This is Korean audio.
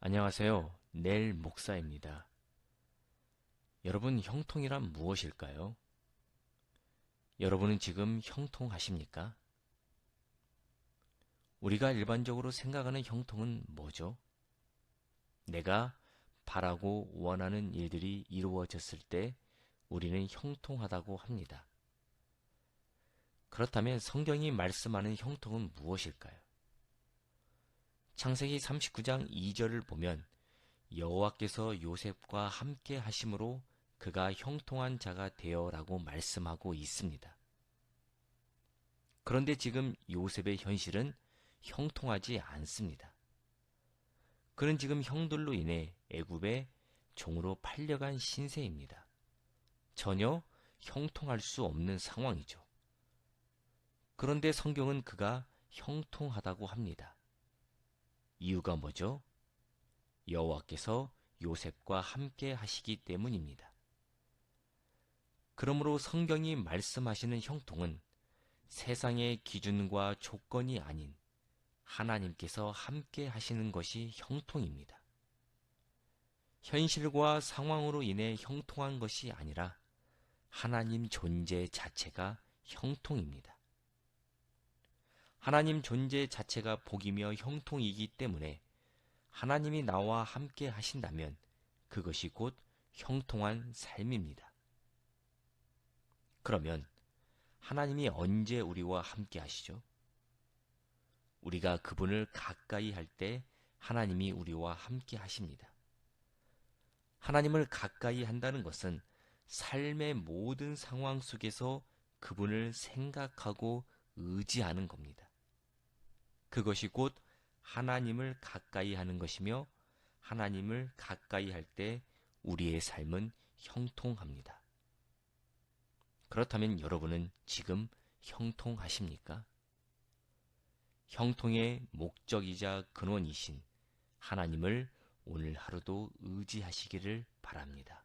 안녕하세요. 넬 목사입니다. 여러분, 형통이란 무엇일까요? 여러분은 지금 형통하십니까? 우리가 일반적으로 생각하는 형통은 뭐죠? 내가 바라고 원하는 일들이 이루어졌을 때 우리는 형통하다고 합니다. 그렇다면 성경이 말씀하는 형통은 무엇일까요? 창세기 39장 2절을 보면 여호와께서 요셉과 함께 하심으로 그가 형통한 자가 되어라고 말씀하고 있습니다. 그런데 지금 요셉의 현실은 형통하지 않습니다. 그는 지금 형들로 인해 애굽의 종으로 팔려간 신세입니다. 전혀 형통할 수 없는 상황이죠. 그런데 성경은 그가 형통하다고 합니다. 이유가 뭐죠? 여호와께서 요셉과 함께 하시기 때문입니다. 그러므로 성경이 말씀하시는 형통은 세상의 기준과 조건이 아닌 하나님께서 함께 하시는 것이 형통입니다. 현실과 상황으로 인해 형통한 것이 아니라 하나님 존재 자체가 형통입니다. 하나님 존재 자체가 복이며 형통이기 때문에 하나님이 나와 함께 하신다면 그것이 곧 형통한 삶입니다. 그러면 하나님이 언제 우리와 함께 하시죠? 우리가 그분을 가까이 할 때 하나님이 우리와 함께 하십니다. 하나님을 가까이 한다는 것은 삶의 모든 상황 속에서 그분을 생각하고 의지하는 겁니다. 그것이 곧 하나님을 가까이 하는 것이며 하나님을 가까이 할 때 우리의 삶은 형통합니다. 그렇다면 여러분은 지금 형통하십니까? 형통의 목적이자 근원이신 하나님을 오늘 하루도 의지하시기를 바랍니다.